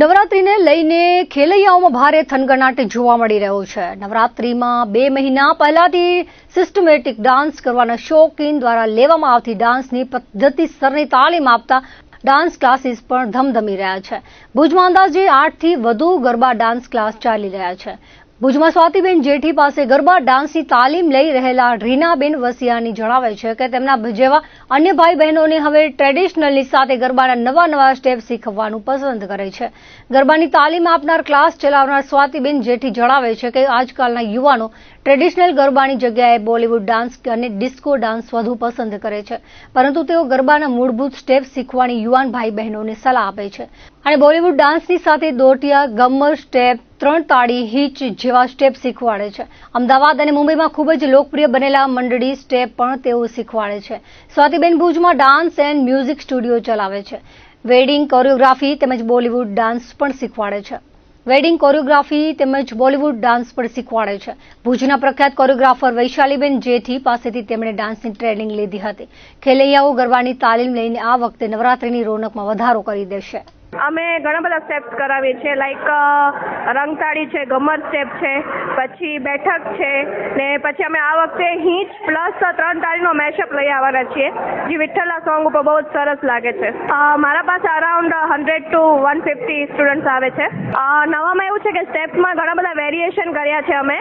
નવરાત્રીને લઈને ખેલૈયાઓમાં ભારે થનગનાટ જોવા મળી રહ્યો છે. નવરાત્રીમાં બે મહિના પહેલાથી સિસ્ટમેટિક ડાન્સ કરવાના શોખીન દ્વારા લેવામાં આવતી ડાન્સની પદ્ધતિસરની તાલીમ આપતા ડાન્સ ક્લાસીસ પણ ધમધમી રહ્યા છે. ભુજમાં અંદાજે આઠથી વધુ ગરબા ડાન્સ ક્લાસ ચાલી રહ્યા છે. ભુજમાં સ્વાતિબેન જેઠી પાસે ગરબા, ડાન્સની તાલીમ લઈ રહેલા રીનાબેન વસિયાની જણાવે છે કે તેમના જેવા અન્ય ભાઈ બહેનોને હવે ટ્રેડિશનલની સાથે ગરબાના નવા નવા સ્ટેપ શીખવવાનું પસંદ કરે છે. ગરબાની તાલીમ આપનાર ક્લાસ ચલાવનાર સ્વાતિબેન જેઠી જણાવે છે કે આજકાલના યુવાનો ટ્રેડિશનલ ગરબાની જગ્યાએ બોલિવૂડ ડાન્સ અને ડિસ્કો ડાન્સ વધુ પસંદ કરે છે. પરંતુ તેઓ ગરબાના મૂળભૂત સ્ટેપ શીખવાની યુવાન ભાઈ બહેનોને સલાહ આપે છે. અને બોલિવૂડ ડાન્સની સાથે દોટિયા, ગમ્મર સ્ટેપ ત્રણ તાળી હિચ જેવા સ્ટેપ શીખવાડે છે. અમદાવાદ અને મુંબઈમાં ખૂબ જ લોકપ્રિય બનેલા મંડળી સ્ટેપ પણ તેઓ શીખવાડે છે. સ્વાતિબેન ભુજમાં ડાન્સ એન્ડ મ્યુઝિક સ્ટુડિયો ચલાવે છે. વેડિંગ કોરિયોગ્રાફી તેમજ બોલિવૂડ ડાન્સ પણ શીખવાડે છે. વેડિંગ કોરિયોગ્રાફી તેમજ બોલિવૂડ ડાન્સ પણ શીખવાડે છે. ભુજના પ્રખ્યાત કોરિયોગ્રાફર વૈશાલીબેન જેઠી પાસેથી તેમણે ડાન્સની ટ્રેનિંગ લીધી હતી. ખેલૈયાઓ ગરબાની તાલીમ લઈને આ વખતે નવરાત્રીની રોનકમાં વધારો કરી દેશે. અમે ઘણા બધા સ્ટેપ્સ કરાવીએ છીએ લાઈક રંગતાળી છે ગમર સ્ટેપ છે, પછી બેઠક છે, ને પછી અમે આ વખતે હિંચ પ્લસ ત્રણ તાળીનો મેશઅપ લઈ આવવાના છીએ, જે વિઠ્ઠલના સોંગ ઉપર બહુ જ સરસ લાગે છે. મારા પાસે around hundred to one fifty students આવે છે. નવામાં એવું છે કે સ્ટેપમાં ઘણા બધા વેરિએશન કર્યા છે અમે.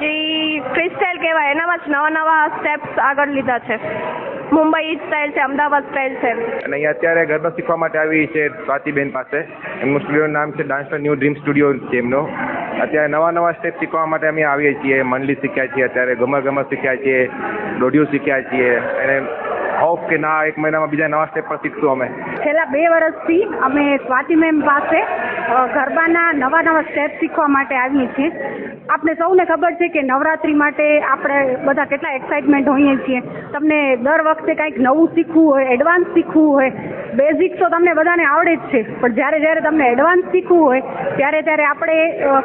જે ફ્રી સ્ટાઇલ કહેવાય, એનામાં જ નવા નવા સ્ટેપ્સ આગળ લીધા છે. મુંબઈ સ્ટાઇલ છે, અમદાવાદ સ્ટાઇલ છે. અને અહીંયા અત્યારે ગરબા શીખવા માટે આવી છે સ્વાતિબેન પાસે. એમનું સ્ટુડિયોનું નામ છે ડાન્સ ન્યૂ ડ્રીમ સ્ટુડિયો છે એમનો. અત્યારે નવા નવા સ્ટેપ શીખવા માટે અમે આવીએ છીએ, મંડલી શીખ્યા છીએ, અત્યારે ગમર ગમર શીખ્યા છીએ, દોઢિયું શીખ્યા છીએ. અને હોપ કે ના, એક મહિનામાં બીજા નવા સ્ટેપ પર શીખશું અમે. છેલ્લા બે વર્ષથી અમે સ્વાતિ મેમ પાસે ગરબાના નવા નવા સ્ટેપ શીખવા માટે આવીએ છીએ. આપને સૌને ખબર છે કે નવરાત્રી માટે આપણે બધા કેટલા એક્સાઇટમેન્ટ હોઈએ છીએ. તમને દર વખતે કંઈક નવું શીખવું હોય એડવાન્સ શીખવું હોય બેઝિક તો તમને બધાને આવડે જ છે. પણ જ્યારે જ્યારે તમને એડવાન્સ શીખવું હોય, ત્યારે ત્યારે આપણે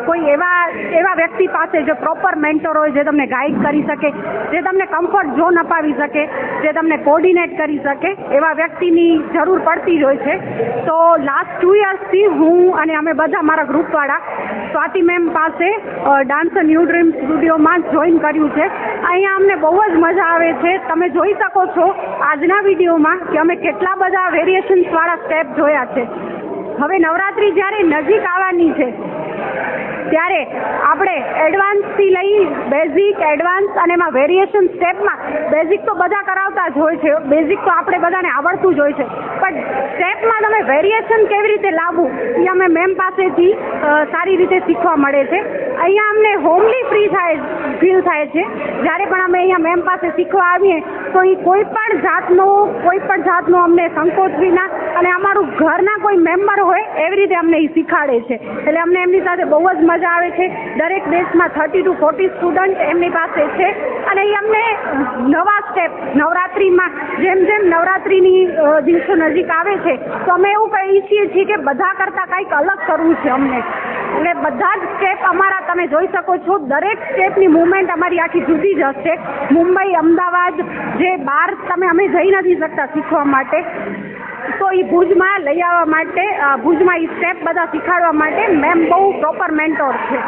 કોઈ એવા એવા વ્યક્તિ પાસે જે પ્રોપર મેન્ટર હોય, જે તમને ગાઈડ કરી શકે, જે તમને કમ્ફર્ટ ઝોન અપાવી શકે, જે તમને કોર્ડિનેટ કરી શકે, એવા વ્યક્તિની જરૂર પડતી જ હોય છે. તો લાસ્ટ ટુ યર્સથી હું અને અમે બધા મારા ગ્રુપવાળા સ્વાતિ મેમ પાસે ડાન્સ ન્યૂ ડ્રીમ સ્ટુડિયોમાં જોઈન કર્યું છે. અહીંયા અમને બહુ જ મજા આવે છે. તમે જોઈ શકો છો આજના વિડીયોમાં કે અમે કેટલા બધા વેરિએશન્સ વાળા સ્ટેપ જોયા છે. હવે નવરાત્રી જ્યારે નજીક આવવાની છે ત્યારે આપણે એડવાન્સથી લઈ બેઝિક એડવાન્સ અને એમાં વેરિએશન સ્ટેપમાં બેઝિક તો બધા કરાવતા જ હોય છે. બેઝિક તો આપણે બધાને આવડતું જ હોય છે. પણ સ્ટેપમાં તમે વેરિએશન કેવી રીતે લાવવું? એ અમે મેમ પાસેથી સારી રીતે શીખવા મળે છે. અહીંયા અમને હોમલી ફ્રી થાય ફીલ થાય છે. જ્યારે પણ અમે અહીંયા મેમ પાસે શીખવા આવીએ, તો એ કોઈ પણ જાતનો, કોઈ પણ જાતનો અમને સંકોચ વિના અને અમારું ઘરના કોઈ મેમ્બર હોય, એવી રીતે અમને એ શીખાડે છે. એટલે અમને એમની સાથે બહુ જ મજા આવે છે. દરેક દેશમાં થર્ટી ટુ ફોર્ટી સ્ટુડન્ટ એમની પાસે છે. અને એ અમને નવા સ્ટેપ નવરાત્રિમાં જેમ જેમ નવરાત્રિની દિવસો નજીક આવે છે, તો અમે એવું કહીએ છીએ કે બધા કરતાં કંઈક અલગ કરવું છે અમને. એટલે બધા જ સ્ટેપ અમારા તમે જોઈ શકો છો. દરેક સ્ટેપની મુવમેન્ટ અમારી આખી જુદી જ હશે. મુંબઈ, અમદાવાદ જે બહાર તમે અમે જઈ નથી શકતા શીખવા માટે. તો એ ભુજમાં લઈ આવવા માટે ભુજમાં એ સ્ટેપ બધા શીખવાડવા માટે મેમ બહુ પ્રોપર મેન્ટોર છે.